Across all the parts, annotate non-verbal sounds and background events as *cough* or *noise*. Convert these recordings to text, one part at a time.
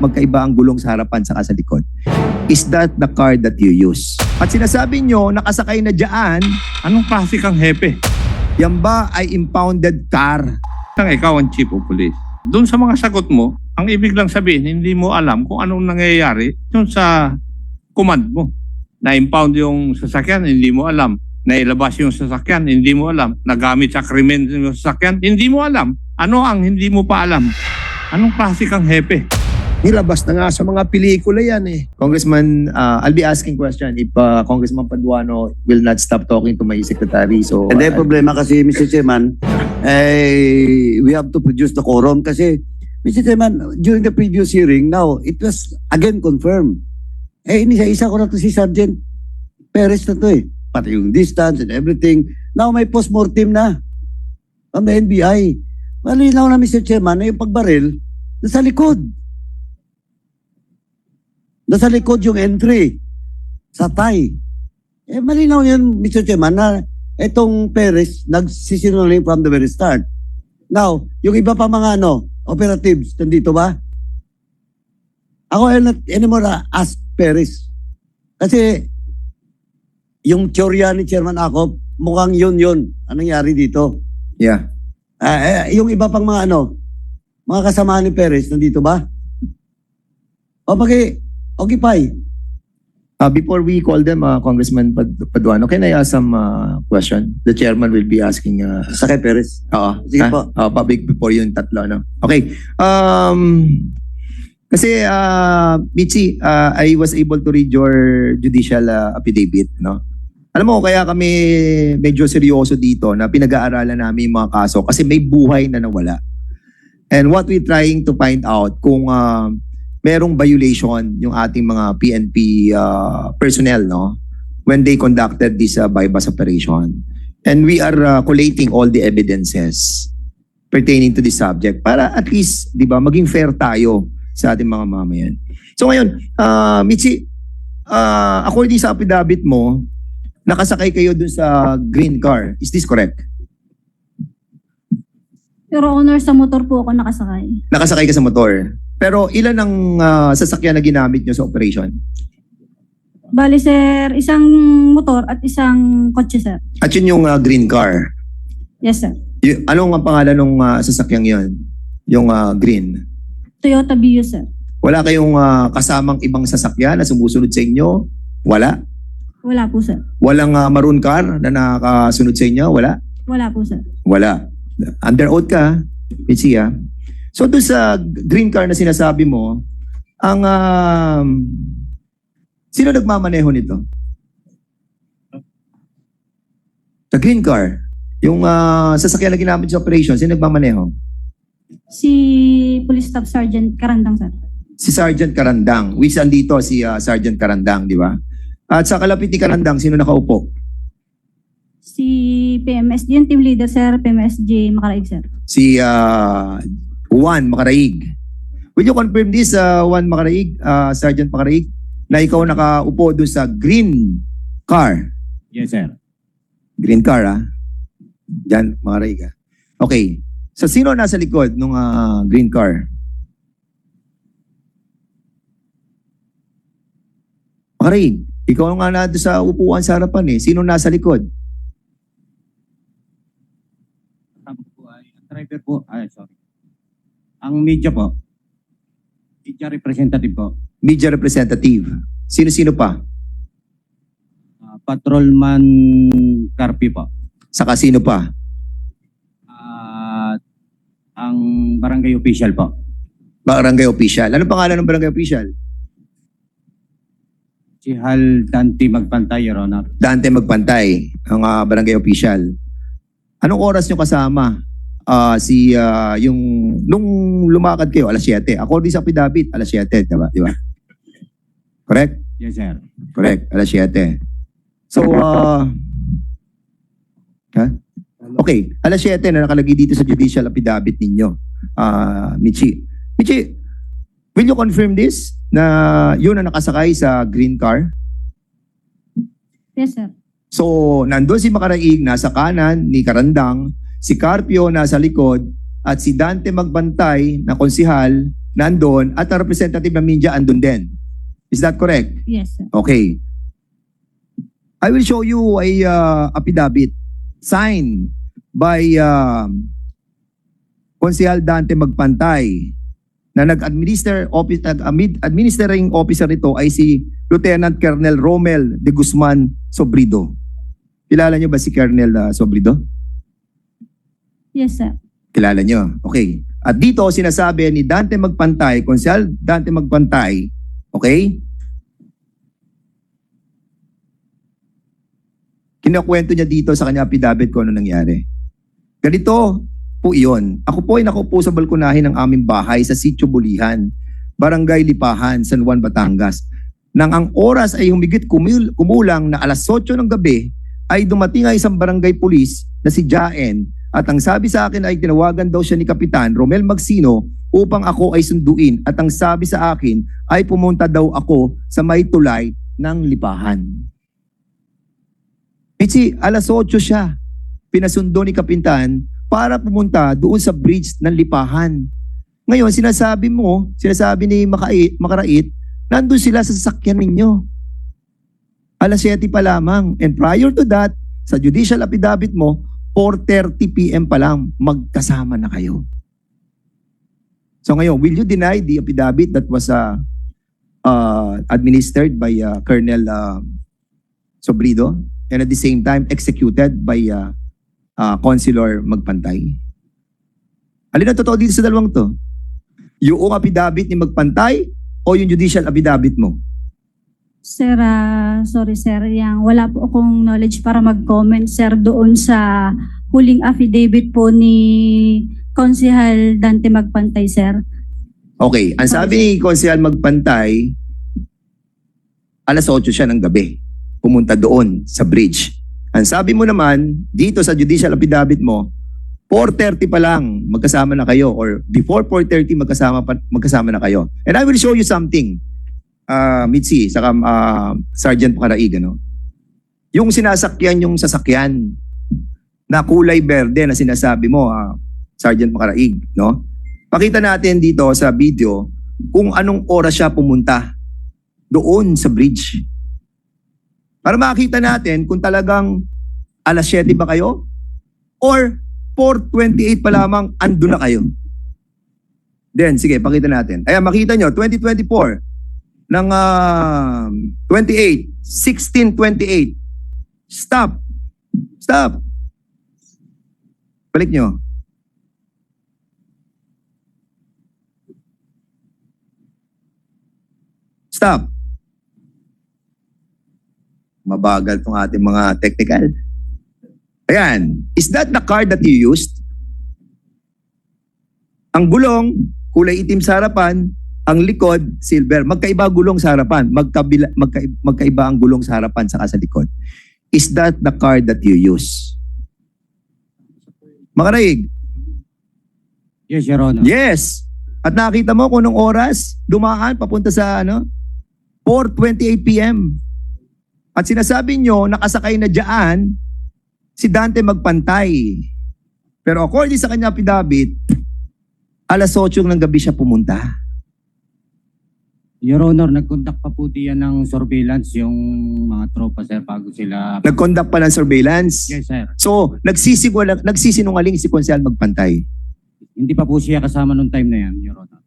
magkaiba ang gulong sa harapan sa sa likod. Is that the car that you use? At sinasabi nyo, nakasakay na dyan, Anong klase kang hepe? yan ba ay impounded car? Nang ikaw ang chief of police. Doon sa mga sagot mo, ang ibig lang sabihin, hindi mo alam kung anong nangyayari doon sa command mo. Na-impound yung sasakyan, hindi mo alam. Nailabas yung sasakyan, hindi mo alam. Nagamit sa krimen yung sasakyan, hindi mo alam. Ano ang hindi mo pa alam? Anong klase kang hepe? Nilabas na nga sa mga pelikula yan eh. Congressman, uh, I'll be asking question if uh, Congressman Paduano will not stop talking to my secretary. So, Hindi, uh, problema kasi, Mr. Chairman, eh, we have to produce the quorum kasi, Mr. Chairman, during the previous hearing, now, it was again confirmed. Eh, inisa-isa ko na to si Sergeant Perez na to eh. Pati yung distance and everything. Now, may post-mortem na from the NBI. Malinaw na, Mr. Chairman, na yung pagbaril, nasa likod. Nasa likod yung entry sa tie. Eh, malinaw yun, Mr. Chairman, na itong Perez nagsisinungaling from the very start. Now, yung iba pa mga ano, operatives, nandito ba? Ako ay not anymore uh, ask Perez. Kasi yung teorya ni Chairman ako, mukhang yun yun. Anong nangyari dito? yeah. Ah, eh, yung iba pang mga ano, mga kasama ni Perez, nandito ba? O pagi, okay pa Uh, before we call them, uh, Congressman Pad- Paduano, can I ask some uh, question? The chairman will be asking. Uh, Sa kay Perez. Oo. Sige Ha? po. Oo, public before yung tatlo, no? Okay. Um, kasi, uh, Mitzi, uh, I was able to read your judicial uh, affidavit, no? Alam mo, kaya kami medyo seryoso dito na pinag-aaralan namin yung mga kaso kasi may buhay na nawala. And what we trying to find out kung uh, merong violation yung ating mga PNP uh, personnel, no? When they conducted this uh, bypass operation. And we are uh, collating all the evidences pertaining to this subject para at least, di ba, maging fair tayo sa ating mga mamayan. So ngayon, uh, Mitzi, uh, according sa affidavit mo, nakasakay kayo dun sa green car. Is this correct? Pero honor sa motor po ako nakasakay. Nakasakay ka sa motor. Pero ilan ang uh, sasakyan na ginamit nyo sa operation? Bali sir, isang motor at isang kotse sir. At yun yung uh, green car. Yes sir. Y- anong ang pangalan ng uh, sasakyang yon? Yung uh, green. Toyota Vios sir. Wala kayong uh, kasamang ibang sasakyan na sumusunod sa inyo? Wala? Wala po sir. Walang uh, maroon car na nakasunod sa inyo? Wala? Wala po sir. Wala. Under oath ka, Mitzi ah. So doon sa green car na sinasabi mo, ang um, sino nagmamaneho nito? Sa green car, yung uh, sasakyan na ginamit sa operation, sino nagmamaneho? Si Police Staff Sergeant Karandang sir. Si Sergeant Karandang. Wisan dito si uh, Sergeant Karandang, di ba? At sa kalapit ni Karandang, sino nakaupo? Si PMSD, yung team leader sir, PMSG Makaraig sir. Si uh, Juan Macaraig. Will you confirm this, uh, Juan Macaraig, uh, Sergeant Macaraig, na ikaw nakaupo doon sa green car? Yes, sir. Green car, ah. Diyan, Macaraig, ah. Okay. So, sino nasa likod ng green car? Macaraig, ikaw nga na doon sa upuan sa harapan eh. Sino nasa likod? Tama po ay, ang driver po, ay sorry. Ang media po, media representative po, Media representative. Sino-sino pa? ah, patrolman Carpi po. Saka sino pa? At ang barangay official po. Barangay official. Ano pangalan ng barangay official? Si Hal Dante Magpantay, Your Honor. Dante Magpantay, ang ah, barangay official. Anong oras nyo kasama? Ah, si ah, yung nung lumakad kayo alas 7. According sa affidavit, alas 7, di ba? Di ba? Correct? Yes, sir. Correct, alas 7. So, ah ha? Okay, alas 7 na nakalagay dito sa judicial affidavit ninyo. Ah, Michi. Michi, will you confirm this na yun ang nakasakay sa green car? Yes sir. So, nandun si Makaraig nasa kanan ni Karandang, si Carpio nasa likod, at si Dante Magbantay na konsihal nandun at ang representative ng media andun din. Is that correct? Yes, sir. Okay. I will show you a uh, affidavit signed by um Konsehal Dante Magpantay na nag-administer office nag-admit- administering officer nito ay si Lieutenant Colonel Romel de Guzman Sobrido. Kilala niyo ba si Colonel uh, Sobrido? Yes, sir. Kilala niyo. Okay. At dito sinasabi ni Dante Magpantay, Konsehal Dante Magpantay, okay? Kinakwento niya dito sa kanya affidavit kung ano nangyari. Ganito po iyon. Ako po ay nakaupo sa balkonahin ng aming bahay sa Sitio Bulihan, Barangay Lipahan, San Juan, Batangas. Nang ang oras ay humigit kumul- kumulang na alas 8 ng gabi, ay dumating ang isang barangay pulis na si Jaen at ang sabi sa akin ay tinawagan daw siya ni Kapitan Romel Magsino upang ako ay sunduin at ang sabi sa akin ay pumunta daw ako sa may tulay ng lipahan. Itzi, alas 8 siya. Pinasundo ni Kapitan para pumunta doon sa bridge ng lipahan. Ngayon, sinasabi mo, sinasabi ni Makai- Makarait, nandun sila sa sasakyan ninyo. Alas 7 pa lamang. And prior to that, sa judicial affidavit mo, 4.30 p.m. pa lang, magkasama na kayo. So ngayon, will you deny the affidavit that was uh, uh, administered by uh, Colonel uh, Sobrido and at the same time executed by uh, uh, Consular Magpantay? Alin ang totoo dito sa dalawang to? Yung affidavit ni Magpantay o yung judicial affidavit mo? Sir, ah, sorry sir, yang wala po akong knowledge para mag-comment sir doon sa huling affidavit po ni Konsehal Dante Magpantay sir. Okay, ang sabi ni Konsehal Magpantay, alas 8 siya ng gabi, pumunta doon sa bridge. Ang sabi mo naman, dito sa judicial affidavit mo, 4.30 pa lang magkasama na kayo or before 4.30 magkasama, pa, magkasama na kayo. And I will show you something, uh, Mitzi, saka uh, Sergeant Pakaraig, ano? Yung sinasakyan yung sasakyan na kulay berde na sinasabi mo, uh, Sergeant Pakaraig, no? Pakita natin dito sa video kung anong oras siya pumunta doon sa bridge. Para makita natin kung talagang alas 7 ba kayo or 4.28 pa lamang ando na kayo. Then, sige, pakita natin. Ayan, makita nyo, 2024 ng ah, 28, 1628. Stop. Stop. Balik nyo. Stop. Mabagal tong ating mga technical. Ayan. Is that the card that you used? Ang gulong, kulay itim sa harapan, ang likod, silver. Magkaiba ang gulong sa harapan. Magkabila, magka, magkaiba ang gulong sa harapan saka sa likod. Is that the card that you use? Makaraig, Yes, Your Honor. Yes. At nakita mo kung anong oras dumaan papunta sa ano 4:28 PM. At sinasabi nyo nakasakay na diyan si Dante magpantay. Pero according sa kanya affidavit, alas 8 ng gabi siya pumunta. Your Honor, nag-conduct pa po diyan ng surveillance yung mga tropa, sir, bago sila... Nag-conduct pa ng surveillance. Yes, sir. So, nagsisinungaling, nagsisinungaling si Konsehal magpantay. Hindi pa po siya kasama nung time na yan, Your Honor.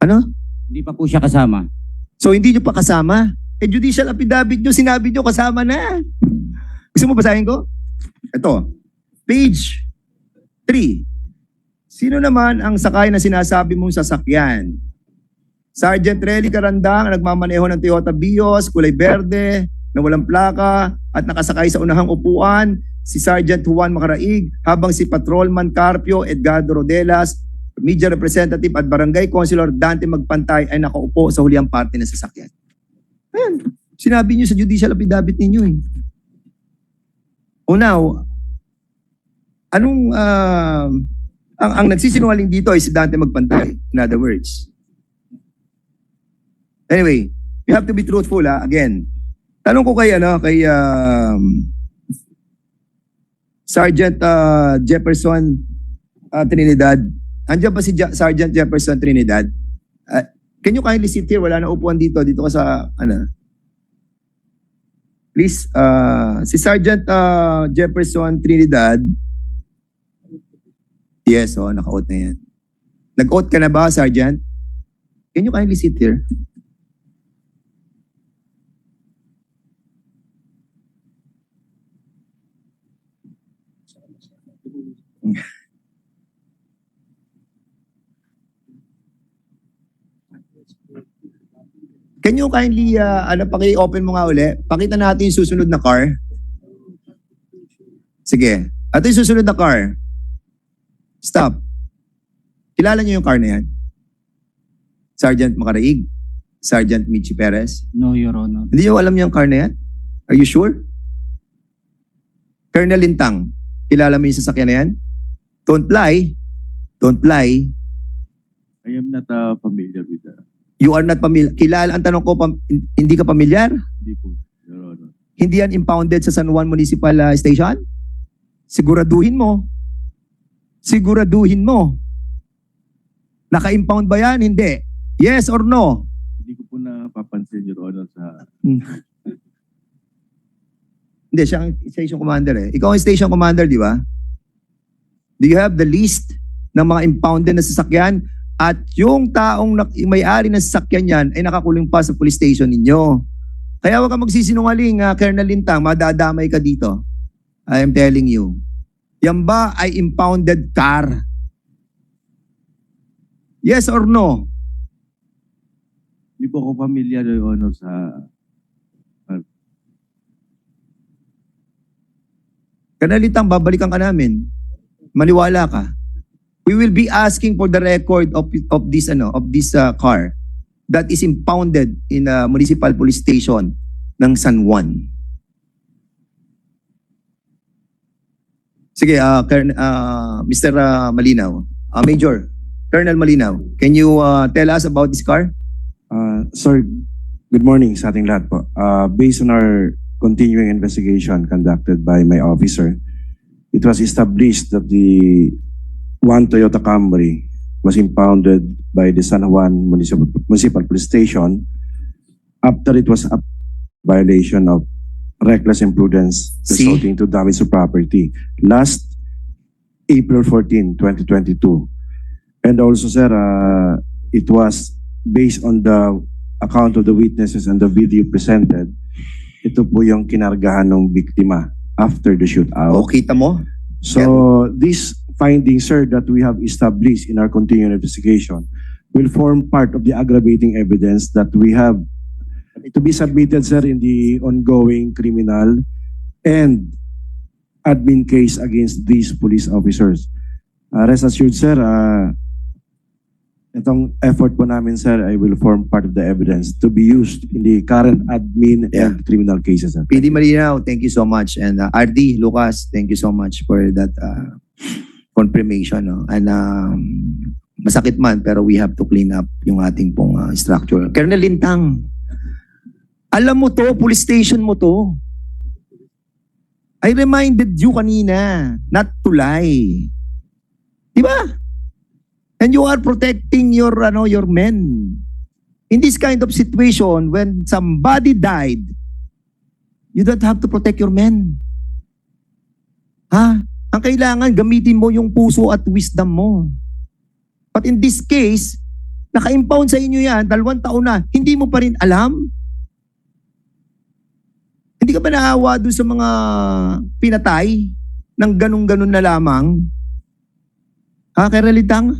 Ano? Hindi pa po siya kasama. So, hindi nyo pa kasama. Eh, judicial affidavit nyo, sinabi nyo kasama na. Gusto mo basahin ko? Ito. Page 3. Sino naman ang sakay na sinasabi mong sasakyan? Sergeant Relly Carandang ang nagmamaneho ng Toyota Vios, kulay berde, na walang plaka at nakasakay sa unahang upuan si Sergeant Juan Macaraig habang si Patrolman Carpio Edgardo Rodelas, media representative at barangay councilor Dante Magpantay ay nakaupo sa huliang parte ng sasakyan. Ayan. Sinabi niyo sa judicial affidavit ninyo eh. O now, anong ah, ang, ang nagsisinungaling dito ay si Dante Magpantay. In other words. Anyway, you have to be truthful ha. Again, tanong ko kay ano, kay um, Sergeant ah, Jefferson ah, Trinidad. andyan ba si Ja- Sergeant Jefferson Trinidad? Uh, can you kindly sit here? Wala na upuan dito. Dito ka sa, ano? Please, uh, si Sergeant uh, Jefferson Trinidad. Yes, oh, naka-out na yan. Nag-out ka na ba, Sergeant? Can you kindly sit here? Can you kindly, uh, ano, paki-open mo nga uli? Pakita natin yung susunod na car. Sige. Ito yung susunod na car. Stop. Kilala niyo yung car na yan? Sergeant Macaraig? Sergeant Michi Perez? No, Your Honor. Hindi niyo alam yung car na yan? Are you sure? Colonel Lintang, kilala mo yung sasakyan na yan? Don't lie. Don't lie. I am not uh, familiar with that. You are not familiar. Kilala, ang tanong ko, pam- hindi ka pamilyar? Hindi po, Your Honor. Hindi yan impounded sa San Juan Municipal uh, Station? Siguraduhin mo. Siguraduhin mo. Naka-impound ba yan? Hindi. Yes or no? Hindi ko po napapansin, Your Honor, sa... *laughs* Hindi, siya ang station commander eh. Ikaw ang station commander, di ba? Do you have the list ng mga impounded na sasakyan? At yung taong yung may-ari ng sasakyan yan ay nakakulong pa sa police station ninyo. Kaya huwag ka magsisinungaling, uh, Colonel Lintang, madadamay ka dito. I am telling you. Yan ba ay impounded car? Yes or no? Hindi po ako familiar, Your Honor, sa... Colonel Lintang, babalikan ka namin. Maniwala ka. We will be asking for the record of of this ano of this uh, car that is impounded in a municipal police station ng San Juan. Sige, uh, uh, Mr. uh, Malinaw, uh, Major, Colonel Malinaw, can you uh, tell us about this car? Uh, sir, good morning sa ating lahat po. Uh, based on our continuing investigation conducted by my officer, it was established that the one Toyota Camry was impounded by the San Juan Municipal, Municipal Police Station after it was a violation of reckless imprudence See? resulting to damage to property last April 14, 2022. And also, sir, uh, it was based on the account of the witnesses and the video presented, ito po yung kinargahan ng biktima after the shootout. O, kita mo? So this finding, sir, that we have established in our continuing investigation will form part of the aggravating evidence that we have to be submitted, sir, in the ongoing criminal and admin case against these police officers. Uh, rest assured, sir, uh, itong effort po namin, sir, I will form part of the evidence to be used in the current admin Yeah. and criminal cases, sir. PD Malinaw, thank you so much. And uh, RD, Lucas, thank you so much for that uh, confirmation. No? And um, masakit man, pero we have to clean up yung ating pong uh, structure. Colonel Lintang, alam mo to, police station mo to. I reminded you kanina, not to lie. Di ba? And you are protecting your ano your men. In this kind of situation, when somebody died, You don't have to protect your men. Ha? Ang kailangan, gamitin mo yung puso at wisdom mo. But in this case, naka-impound sa inyo yan, dalawang taon na, hindi mo pa rin alam? Hindi ka ba naawa doon sa mga pinatay ng ganun-ganun na lamang? Ha, kay Relitang?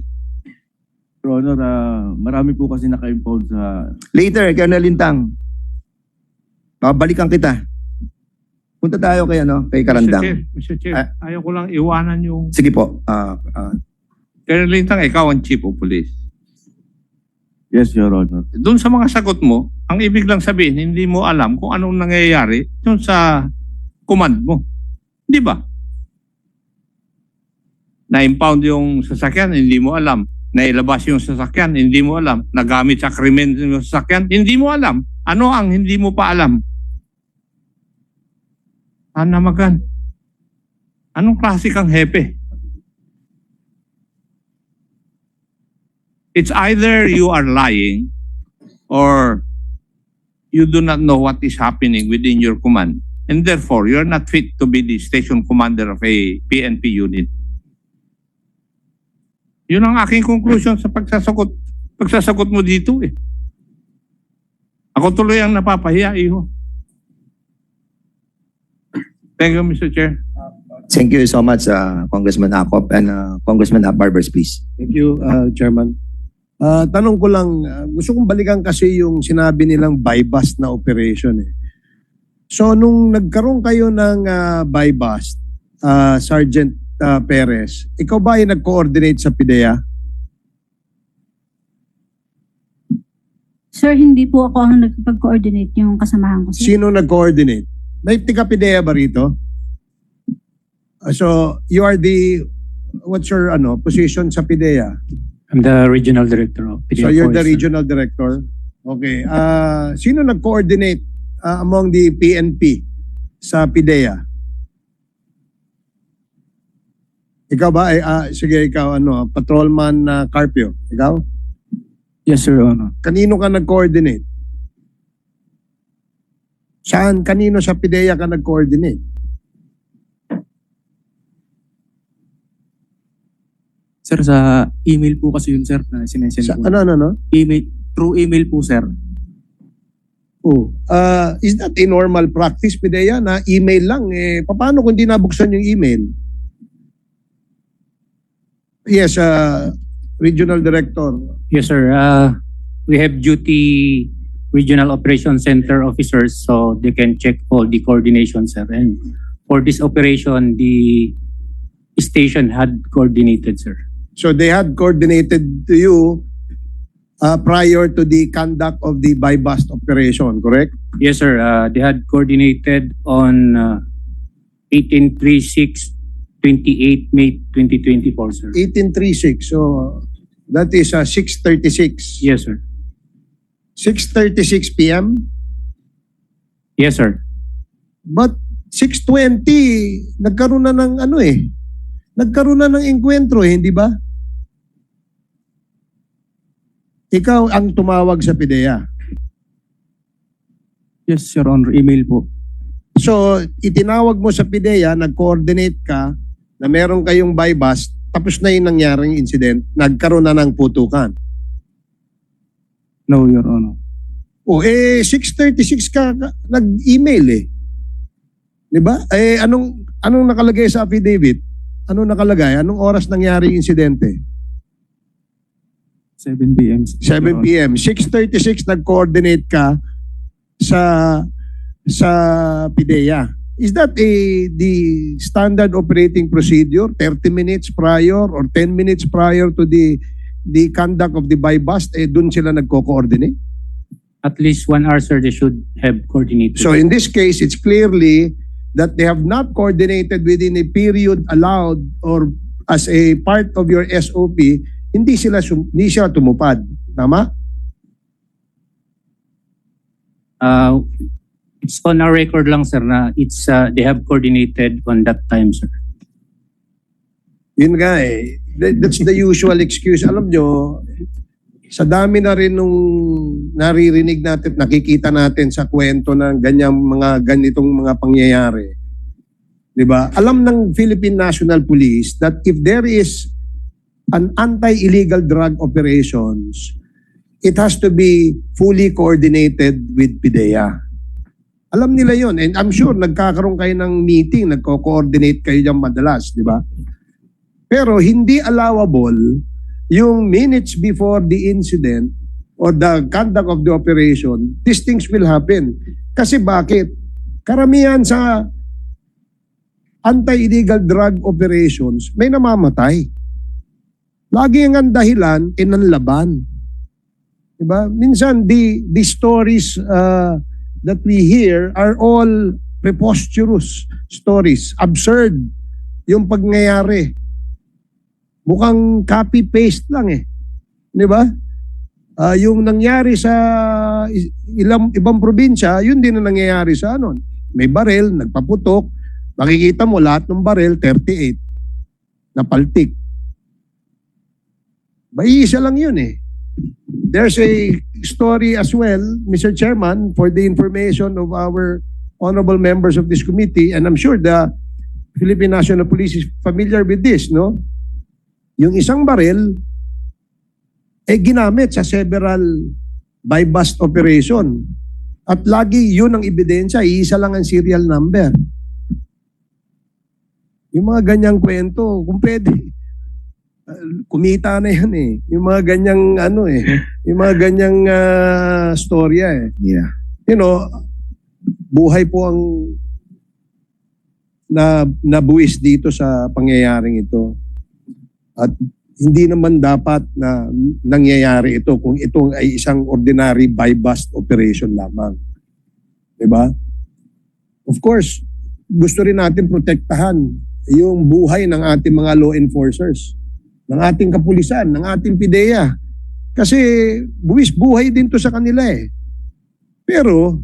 Your Honor, uh, marami po kasi naka-impound sa... Later, Colonel Lintang. Babalikan kita. Punta tayo kay ano, kay Mr. Karandang. Chair, Mr. Chair, Ah. ayaw ko lang iwanan yung... Sige po. ah ah, Colonel Lintang, ikaw ang chief of police. Yes, Your Honor. Doon sa mga sagot mo, ang ibig lang sabihin, hindi mo alam kung anong nangyayari doon sa command mo. Di ba? Na-impound yung sasakyan, hindi mo alam. Nailabas yung sasakyan, hindi mo alam. Nagamit sa krimen yung sasakyan, hindi mo alam. Ano ang hindi mo pa alam? Anamagan. Anong klase kang hepe? It's either you are lying or you do not know what is happening within your command. And therefore, you're not fit to be the station commander of a PNP unit. Yun ang aking conclusion sa pagsasagot, pagsasagot mo dito eh. Ako tuloy ang napapahiya, iho. Thank you, Mr. Chair. Thank you so much, uh, Congressman Acop and uh, Congressman Barbers, please. Thank you, uh, Chairman. Ah, tanong ko lang, ah, gusto kong balikan kasi yung sinabi nilang buy-bust na operation eh. So nung nagkaroon kayo ng uh, buy-bust, ah, Sergeant ah, Perez, ikaw ba ay nag-coordinate sa PIDEA? Sir, hindi po ako ang nagpag-coordinate yung kasamahan ko. Sir. Sino nag-coordinate? May tiga-PIDEA ba rito? Ah, so you are the, what's your ano position sa PIDEA? I'm the regional director of So you're the regional director. Okay. Ah, sino nag-coordinate ah, among the PNP sa PIDEA? Ikaw ba? Ay, ah, sige, ikaw ano, patrolman na Carpio. Ikaw? Yes, Sir Honor. Kanino ka nag-coordinate? Saan? Kanino sa PIDEA ka nag-coordinate? Sir, sa email po kasi yun, sir, na sinesend Sa, po. ano, ano, ano? Email, through email po, sir. Oh. Ah, is that a normal practice, PIDEA, na email lang? Eh, paano kung di nabuksan yung email? Yes, uh, Regional Director. Yes, sir. Uh, we have duty regional operation center officers so they can check all the coordination, sir. And for this operation, the station had coordinated, sir. So they had coordinated to you uh, prior to the conduct of the buy-bust operation, correct? Yes, sir. Uh, they had coordinated on uh, 1836 28 May 2024, sir. 1836. So that is uh, 6:36. Yes, sir. 6:36 p.m. Yes, sir. But 6:20 nagkaroon na ng ano eh. Nagkaroon na ng enkwentro eh, hindi ba? Ikaw ang tumawag sa PIDEA. Yes, Your Honor. Email po. So, itinawag mo sa PIDEA, nag-coordinate ka na meron kayong buy-bust, tapos na yung nangyaring incident, nagkaroon na ng putukan. No, Your Honor. O eh, 6.36 ka, ka- nag-email eh. Di ba? Eh, anong, anong nakalagay sa affidavit? Anong nakalagay? Anong oras nangyari insidente? 7 p.m. 7 p.m. 6.36 nag-coordinate ka sa sa PIDEA. Is that a the standard operating procedure 30 minutes prior or 10 minutes prior to the the conduct of the bust eh doon sila nagko-coordinate? At least one hour, sir, they should have coordinated. So in this case it's clearly that they have not coordinated within a period allowed or as a part of your SOP hindi sila sum- hindi sila tumupad. Tama? Uh, it's on our record lang, sir, na it's, uh, they have coordinated on that time, sir. Yun nga eh. That- That's the usual excuse. Alam nyo, sa dami na rin nung naririnig natin, nakikita natin sa kwento ng ganyang mga ganitong mga pangyayari. 'Di ba? Alam ng Philippine National Police that if there is an anti-illegal drug operations, it has to be fully coordinated with PIDEA. Alam nila yon and I'm sure nagkakaroon kayo ng meeting, nagko-coordinate kayo diyan madalas, di ba? Pero hindi allowable yung minutes before the incident or the conduct of the operation, these things will happen. Kasi bakit? Karamihan sa anti-illegal drug operations, may namamatay. Lagi ang dahilan, inanlaban. Diba? Minsan, the, the stories uh, that we hear are all preposterous stories. Absurd yung pagngyayari. Mukhang copy-paste lang eh. Di ba? Ah, yung nangyari sa ilang ibang probinsya, yun din ang nangyayari sa ano. May barel, nagpaputok, makikita mo lahat ng barel 38 na paltik. Ba, lang yun eh. There's a story as well, Mr. Chairman, for the information of our honorable members of this committee, and I'm sure the Philippine National Police is familiar with this, no? Yung isang baril, eh ginamit sa several buy-bust operation. At lagi yun ang ebidensya, iisa lang ang serial number. Yung mga ganyang kwento, kung pwede, kumita na yan eh. Yung mga ganyang ano eh, yung mga ganyang ah, storya eh. Yeah. You know, buhay po ang na nabuwis dito sa pangyayaring ito. At hindi naman dapat na nangyayari ito kung ito ay isang ordinary buy-bust operation lamang. 'Di ba? Of course, gusto rin natin protektahan yung buhay ng ating mga law enforcers, ng ating kapulisan, ng ating PIDEA. Kasi buwis buhay din to sa kanila eh. Pero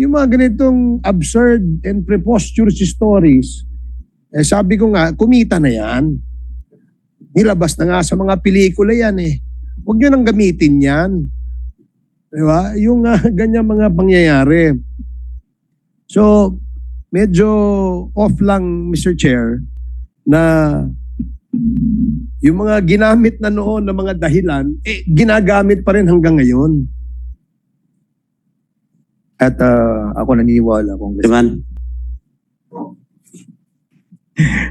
yung mga ganitong absurd and preposterous stories, eh sabi ko nga, kumita na yan. Nilabas na nga sa mga pelikula yan eh. Huwag nyo nang gamitin yan. Di ba? Yung ah, *laughs* ganyan mga pangyayari. So, medyo off lang, Mr. Chair, na yung mga ginamit na noon na mga dahilan, eh, ginagamit pa rin hanggang ngayon. At ah, ako naniniwala, Congressman. Chairman,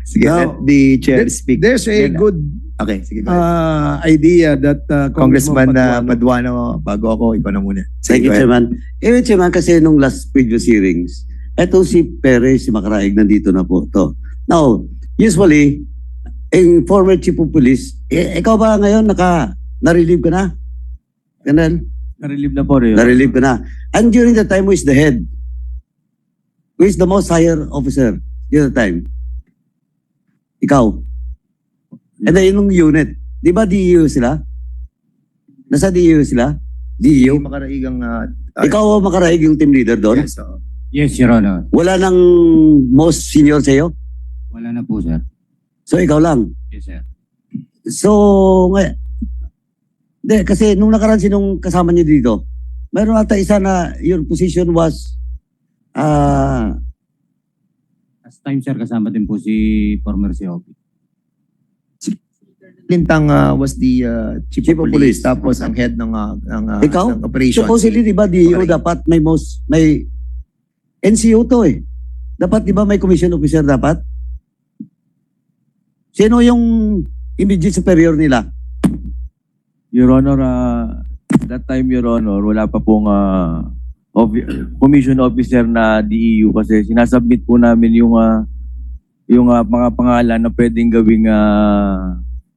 Sige, Now, let the chair there- speak. There's a Then, good Okay, sige. uh, idea that uh, Congressman na Paduano- bago ako, ikaw na muna. thank you. Chairman. Eh, Chairman, kasi nung last previous hearings, eto si Perez, si Macaraig, nandito na po to. Now, usually, ang former chief of police, eh, ikaw ba ngayon naka, na-relieve ka na? Ganun? Na-relieve na po rin. Na-relieve ka na. And during the time, who is the head? Who is the most higher officer during the time? Ikaw. And then yung unit, di ba DEO sila? Nasa DEO sila? Makaraigang... ah, ah, Ikaw ang makaraig yung team leader doon? yes, oo. Yes, Your Honor. Wala nang most senior sa'yo? Wala na po, sir. So ikaw lang? Yes, sir. So, nga, de, kasi nung nakaraan sinong kasama niyo dito, mayroon ata isa na your position was ah Last time, sir, kasama din po si former COP. Lintang ah, was the ah, chief, Chief of of police, police. tapos ang head ng, ah, ng, ah, Ikaw? ng operations. supposedly di ba DEO Okay. dapat may most may NCO to eh. Dapat di ba may commission officer dapat? Sino yung immediate superior nila? Your Honor, ah, that time, Your Honor, wala pa pong offi- commission officer na DEU kasi sinasubmit po namin yung ah, yung ah, mga pangalan na pwedeng gawing ah,